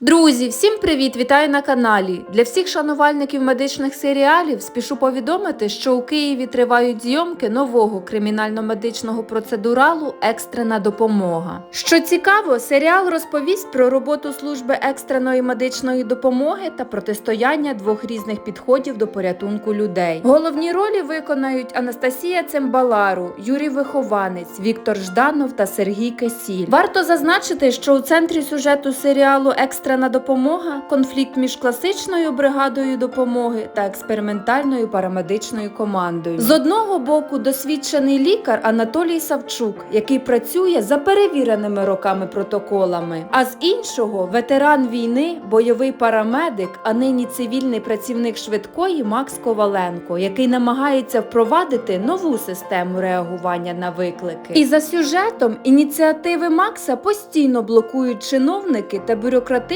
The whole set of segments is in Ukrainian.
Друзі, всім привіт! Вітаю на каналі. Для всіх шанувальників медичних серіалів спішу повідомити, що у Києві тривають зйомки нового кримінально-медичного процедуралу Екстрена допомога. Що цікаво, серіал розповість про роботу служби екстреної медичної допомоги та протистояння двох різних підходів до порятунку людей. Головні ролі виконають Анастасія Цимбалару, Юрій Вихованець, Віктор Жданов та Сергій Кесіль. Варто зазначити, що у центрі сюжету серіалу Екстрена допомога конфлікт між класичною бригадою допомоги та експериментальною парамедичною командою. З одного боку, досвідчений лікар Анатолій Савчук, який працює за перевіреними роками протоколами. А з іншого ветеран війни, бойовий парамедик, а нині цивільний працівник швидкої Макс Коваленко, який намагається впровадити нову систему реагування на виклики. І за сюжетом ініціативи Макса постійно блокують чиновники та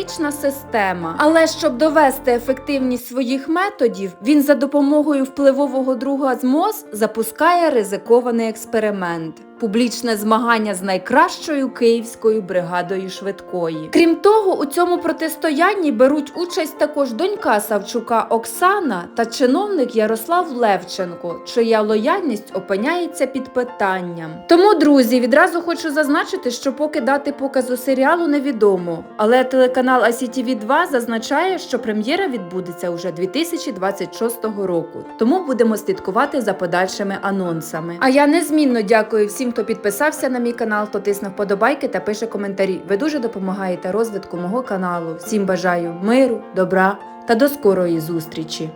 бюрократична система. Але щоб довести ефективність своїх методів, він за допомогою впливового друга з МОЗ запускає ризикований експеримент. Публічне змагання з найкращою київською бригадою швидкої. Крім того, у цьому протистоянні беруть участь також донька Савчука Оксана та чиновник Ярослав Левченко, чия лояльність опиняється під питанням. Тому, друзі, відразу хочу зазначити, що поки дати показу серіалу невідомо, але телеканал ICTV 2 зазначає, що прем'єра відбудеться уже 2026 року. Тому будемо слідкувати за подальшими анонсами. А я незмінно дякую всім, хто підписався на мій канал, хто тисне вподобайки та пише коментарі. Ви дуже допомагаєте розвитку мого каналу. Всім бажаю миру, добра та до скорої зустрічі!